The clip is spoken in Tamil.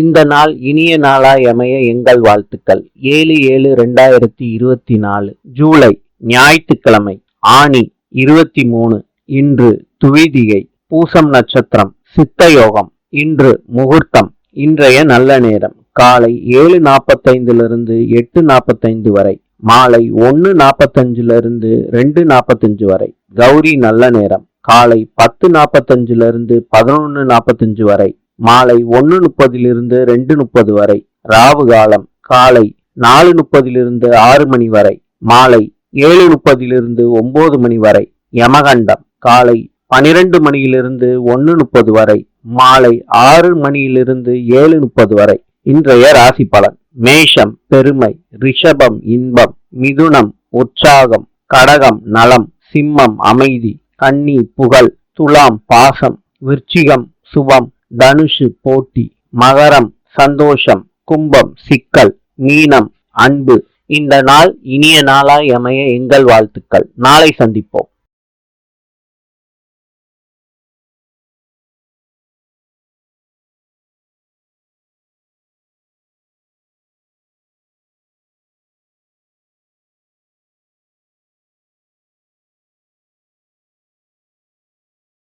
இந்த நாள் இனிய நாளாய் அமைய எங்கள் வாழ்த்துக்கள். ஏழு ஏழு ரெண்டாயிரத்தி இருபத்தி நாலு ஜூலை ஞாயிற்றுக்கிழமை ஆணி இருபத்தி மூணு இன்று துவிதிகை பூசம் நட்சத்திரம் சித்த யோகம் இன்று முகூர்த்தம் இன்றைய நல்ல நேரம். காலை ஏழு நாற்பத்தைந்திலிருந்து எட்டு நாற்பத்தைந்து வரை மாலை ஒன்று நாற்பத்தஞ்சிலிருந்து ரெண்டு நாற்பத்தஞ்சு வரை கௌரி நல்ல நேரம். காலை பத்து நாற்பத்தஞ்சிலிருந்து பதினொன்று நாற்பத்தஞ்சு வரை மாலை ஒன்று முப்பதிலிருந்து ரெண்டு முப்பது வரை ராவு காலம் காலை நாலு முப்பதிலிருந்து ஆறு மணி வரை மாலை ஏழு முப்பதிலிருந்து ஒன்பது மணி வரை யமகண்டம் காலை பனிரெண்டு மணியிலிருந்து ஒன்று முப்பது வரை மாலை ஆறு மணியிலிருந்து ஏழு முப்பது வரை. இன்றைய ராசி பலன் மேஷம் பெருமை ரிஷபம் இன்பம் மிதுனம் உற்சாகம் கடகம் நலம் சிம்மம் அமைதி கன்னி புகழ் துலாம் பாசம் விருச்சிகம் சுபம் தனுஷு போட்டி மகரம் சந்தோஷம் கும்பம் சிக்கல் மீனம் அன்பு. இந்த நாள் இனிய நாளாய் அமைய எங்கள் வாழ்த்துக்கள். நாளை சந்திப்போம்.